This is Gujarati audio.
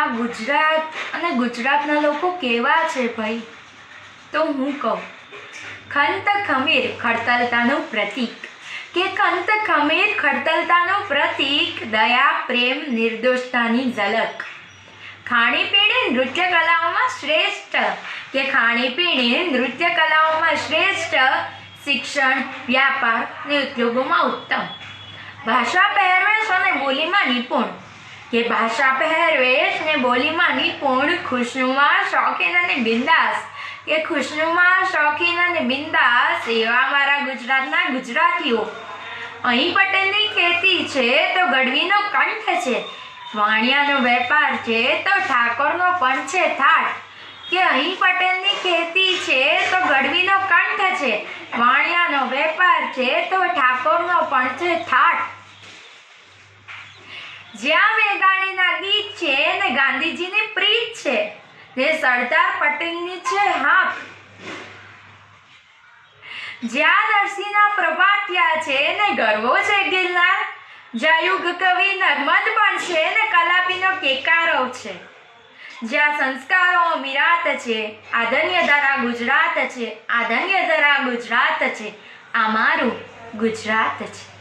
આ ગુજરાત અને ગુજરાતના લોકો કેવા છે ભાઈ? તો હું કહું, ખંત ખમીર ખડતલતાનું પ્રતીક. કે ખંત ખમીર ખડતલતાનું પ્રતીક, દયા, પ્રેમ, નિર્દોષતાની ઝલક. ખાણીપીણી નૃત્ય કલાઓમાં શ્રેષ્ઠ. કે ખાણીપીણી નૃત્ય કલાઓમાં શ્રેષ્ઠ, શિક્ષણ, વ્યાપાર અને ઉદ્યોગોમાં ઉત્તમ. ભાષા પહેરવેશ અને બોલીમાં નિપુણ. કે ભાષા પહેરવેશ ને બોલીમાં નિપુણ ખુશનુમા, શોખીન અને બિંદાસ. કે ખુશનુમા, શોખીન અને બિંદાસ એવા મારા ગુજરાતના ગુજરાતીઓ. અહીં પટેલની ખેતી છે તો ગઢવીનો કંઠ છે. વાણિયાનો વેપાર છે તો ઠાકોરનો પણ છે થાટ કે અહીં પટેલની ખેતી છે તો ગઢવીનો કંઠ છે. વાણિયાનો વેપાર છે તો ઠાકોરનો પણ છે થાટ જ્યાં મેઘાણીના ગીત છે ને ગાંધીજીની પ્રીત છે સરદાર પટેલની છે હાક જ્યાં નરસિંહના પ્રભાતિયા છે ને ગર્વો છે ગિરનાર. યુગ કવિ નર્મદ પણ છે ને કલાપીનો કેકારો છે. જ્યાં સંસ્કારો મિરાત છે, આદન્ય ધરા ગુજરાત છે, આદન્ય ધરા ગુજરાત છે, આ મારું ગુજરાત છે.